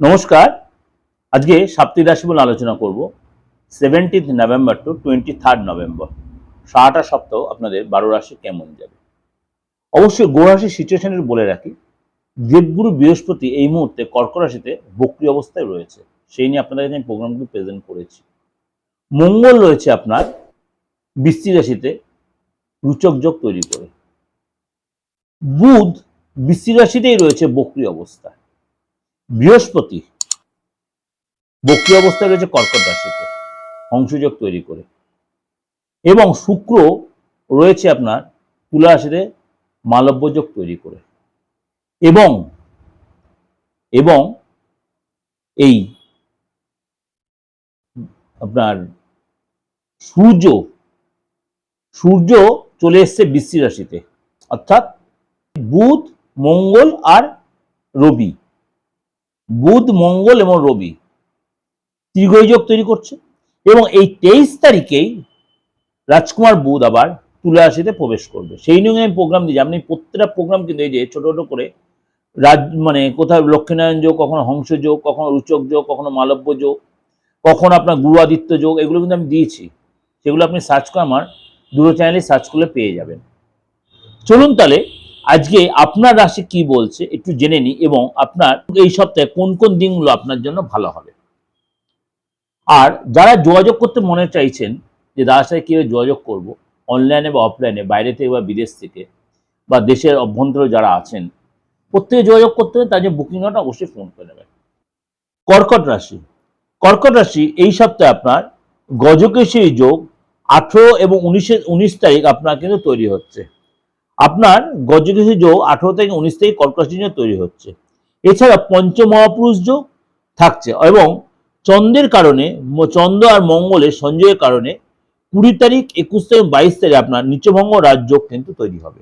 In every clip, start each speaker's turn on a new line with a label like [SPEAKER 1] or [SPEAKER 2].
[SPEAKER 1] নমস্কার। আজকে সাপ্তাহিক রাশি বলে আলোচনা করব seventeenth November to twenty third November সারাটা সপ্তাহ আপনাদের বারো রাশি কেমন যাবে? অবশ্যই গো রাশির সিচুয়েশনের বলে রাখি, দেবগুরু বৃহস্পতি এই মুহূর্তে কর্ক রাশিতে বক্রি অবস্থায় রয়েছে। সেই নিয়ে আপনাদের আমি প্রোগ্রামগুলো প্রেজেন্ট করেছি। মঙ্গল রয়েছে আপনার বৃষ্টি রাশিতে রুচক যোগ তৈরি করে। বুধ বৃষ্টি রাশিতেই রয়েছে বক্রি অবস্থায় বৃহস্পতি বক্রি অবস্থায় রয়েছে কর্কট রাশিতে, অংশযোগ তৈরি করে। এবং শুক্র রয়েছে আপনার তুলা রাশিতে মালব্যযোগ তৈরি করে। এবং এবং এই আপনার সূর্য সূর্য চলে এসছে বৃষ্টি রাশিতে। অর্থাৎ বুধ, মঙ্গল আর রবি। বুধ, মঙ্গল এবং রবি ত্রিগয় যোগ তৈরি করছে এবং এই তেইশ তারিখেই রাজকুমার বুধ আবার তুলা রাশিতে প্রবেশ করবে। সেই নিয়ে আমি প্রোগ্রাম দিয়েছি। আপনি প্রত্যেকটা প্রোগ্রাম কিন্তু এই যে ছোট ছোট করে রাজ মানে কোথাও লক্ষ্মীনারায়ণ যোগ, কখনো হংস যোগ, কখনো রুচক যোগ, কখনো মালব্য যোগ, কখনো আপনার গুরু আদিত্য যোগ, এগুলো কিন্তু আমি দিয়েছি। সেগুলো আপনি সার্চ করে আমার দুটো চ্যানেলে সার্চ করলে পেয়ে যাবেন। চলুন তাহলে আজকে আপনার রাশি কি বলছে একটু জেনে নিই এবং আপনার এই সপ্তাহে কোন কোন দিনগুলো আপনার জন্য ভালো হবে। আর যারা যোগাযোগ করতে মনে চাইছেন যে দাদার সাথে কীভাবে যোগাযোগ করব, অনলাইনে বা অফলাইনে, বাইরে থেকে বা বিদেশ থেকে, বা দেশের অভ্যন্তরে যারা আছেন, প্রত্যেকে যোগাযোগ করতে হবে তার জন্য বুকিং নটা অবশ্যই ফোন করে নেবেন। কর্কট রাশি। কর্কট রাশি, এই সপ্তাহে আপনার গজকেশরী যোগ আঠেরো এবং উনিশে উনিশ তারিখ আপনার কিন্তু তৈরি হচ্ছে। আপনার গজকেশী যোগ আঠেরো থেকে উনিশ কর্কট রাশির তৈরি হচ্ছে। এছাড়া পঞ্চমহাপুরুষ যোগ থাকছে এবং চন্দ্রের কারণে, চন্দ্র আর মঙ্গলের সংযোগের কারণে কুড়ি তারিখ, একুশ থেকে বাইশ তারিখ আপনার নিচভঙ্গ রাজযোগ কিন্তু তৈরি হবে।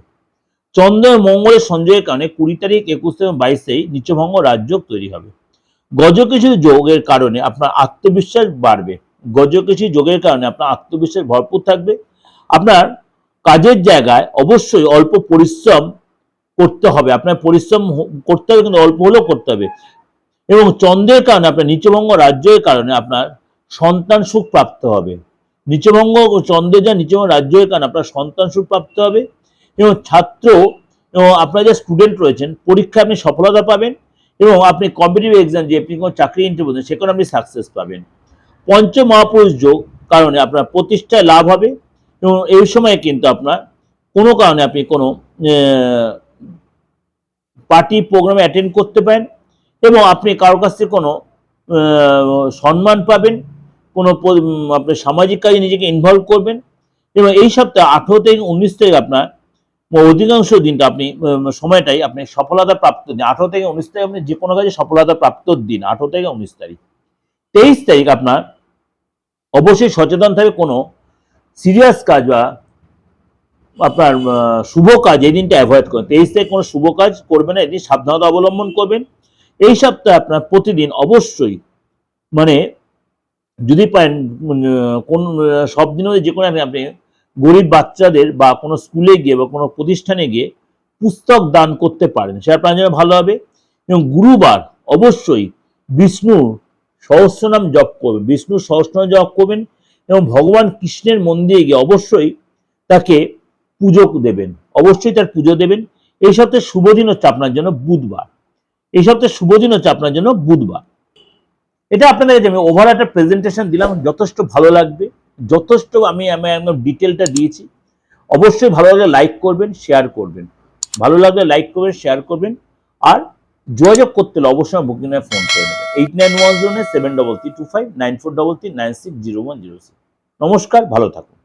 [SPEAKER 1] চন্দ্র আর মঙ্গলের সংযোগের কারণে কুড়ি তারিখ, একুশ থেকে বাইশ তারিখ নিচভঙ্গ রাজযোগ তৈরি হবে। গজকেশী যোগের কারণে আপনার আত্মবিশ্বাস বাড়বে। গজকেশী যোগের কারণে আপনার আত্মবিশ্বাস ভরপুর থাকবে। আপনার কাজের জায়গায় অবশ্যই অল্প পরিশ্রম করতে হবে। আপনার পরিশ্রম করতে হবে কিন্তু অল্প হলেও করতে হবে। এবং চন্দ্রের কারণে, আপনার নিচভঙ্গ রাজ্যের কারণে আপনার সন্তান সুখ প্রাপ্ত হবে। নিচভঙ্গ ও চন্দ্রের যা নিচভঙ্গ রাজ্যের কারণে আপনার সন্তান সুখ প্রাপ্ত হবে। এবং ছাত্র এবং আপনার যে স্টুডেন্ট রয়েছেন, পরীক্ষায় আপনি সফলতা পাবেন এবং আপনি কম্পিটিটিভ এক্সাম যে আপনি কোনো চাকরি ইন্টারভিউ সেখানে আপনি সাকসেস পাবেন। পঞ্চ মহাপুরুষ যোগ কারণে আপনার প্রতিষ্ঠায় লাভ হবে। এবং এই সময়ে কিন্তু আপনার কোনো কারণে আপনি কোনো পার্টি প্রোগ্রামে অ্যাটেন্ড করতে পারেন এবং আপনি কারোর কাছ থেকে কোনো সম্মান পাবেন কোনো প- উম, আপনি সামাজিক কাজে নিজেকে ইনভলভ করবেন এবং এই সপ্তাহে আঠেরো থেকে উনিশ তারিখ আপনার অধিকাংশ দিনটা আপনি সময়টাই আপনি সফলতা প্রাপ্ত দিন। আঠেরো থেকে উনিশ তারিখ আপনি যে কোনো কাজে সফলতা প্রাপ্ত দিন আঠেরো থেকে উনিশ তারিখ। তেইশ তারিখ আপনার অবশ্যই সচেতন থাকবে কোনো সিরিয়াস কাজ বা আপনার শুভ কাজ এই দিনটা অ্যাভয়েড করুন। তেইশ তারিখ কোনো শুভ কাজ করবেন না এদিন সাবধানতা অবলম্বন করবেন। এই সপ্তাহে আপনার প্রতিদিন অবশ্যই মানে যদি পারেন কোন, সব দিনও যে কোনো আপনি গরিব বাচ্চাদের বা কোনো স্কুলে গিয়ে বা কোনো প্রতিষ্ঠানে গিয়ে পুস্তক দান করতে পারেন। সেটা আপনার জন্য ভালো হবে। এবং গুরুবার অবশ্যই বিষ্ণুর সহস্রনাম জপ করবেন। বিষ্ণুর সহস্রনাম জপ করবেন। এবং ভগবান কৃষ্ণের মন্দিরে গিয়ে অবশ্যই তাকে পুজো দেবেন। অবশ্যই তার পুজো দেবেন। এই সপ্তাহে শুভ দিন হচ্ছে আপনার জন্য বুধবার। এই সপ্তাহে শুভ দিন হচ্ছে আপনার জন্য বুধবার। এটা আপনাদের আমি ওভার একটা প্রেজেন্টেশন দিলাম, যথেষ্ট ভালো লাগবে। যথেষ্ট আমি আমি একদম ডিটেলটা দিয়েছি। অবশ্যই ভালো লাগলে লাইক করবেন শেয়ার করবেন। ভালো লাগলে লাইক করবেন শেয়ার করবেন। আর যোগাযোগ করতে হলে অবশ্যই বুকিং ফোন করে নেবেন। Eight nine one zero nine seven double three two five nine four double three nine six zero one zero six নমস্কার, ভালো থাকুন।